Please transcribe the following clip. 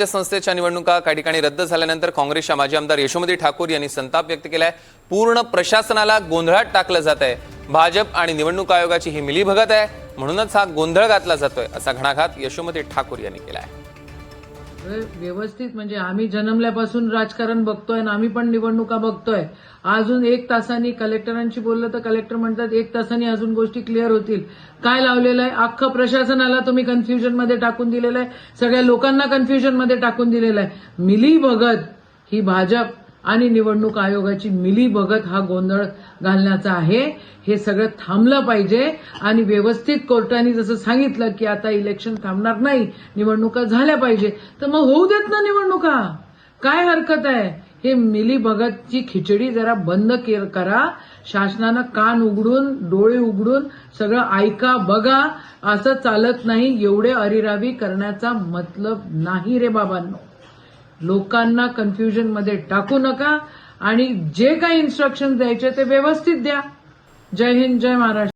राज्य संस्थेच्या निवडणुका काही ठिकाणी रद्द झाल्यानंतर काँग्रेसच्या माजी आमदार यशोमती ठाकूर यांनी संताप व्यक्त केलाय. पूर्ण प्रशासनाला गोंधळात टाकलं जात आहे भाजप आणि निवडणूक आयोगाची ही मिलीभगत आहे. म्हणूनच हा गोंधळ घातला जातोय असा घणाघात यशोमती ठाकूर यांनी केला आहे व्यवस्थित म्हणजे आम्ही जन्मल्यापासून राजकारण बघतोय आणि आम्ही पण निवडणुका बघतोय. अजून एक तासांनी कलेक्टरांशी बोललं तर कलेक्टर म्हणतात एक तासांनी अजून गोष्टी क्लिअर होतील. काय लावलेलं आहे? अख्खं प्रशासनाला तुम्ही कन्फ्युजनमध्ये टाकून दिलेलं आहे. सगळ्या लोकांना कन्फ्युजनमध्ये टाकून दिलेलं आहे. मिली भगत ही भाजप आणि निवडणूक आयोगाची मिली भगत हा गोंधळ घालण्याचा आहे. हे सगळं थांबलं पाहिजे. आणि व्यवस्थित कोर्टाने जसं सांगितलं की आता इलेक्शन थांबणार नाही निवडणुका झाल्या पाहिजे. तर मग होऊ देत ना निवडणुका. काय हरकत आहे? हे मिली भगतची खिचडी जरा बंद के- करा. शासनानं कान उघडून डोळे उघडून सगळं ऐका बघा. असं चालत नाही. एवढे अरिरावी करण्याचा मतलब नाही रे बाबांनो. लोकांना कन्फ्युजनमध्ये टाकू नका आणि जे काही इन्स्ट्रक्शन द्यायचे ते व्यवस्थित द्या. जय हिंद जय महाराष्ट्र.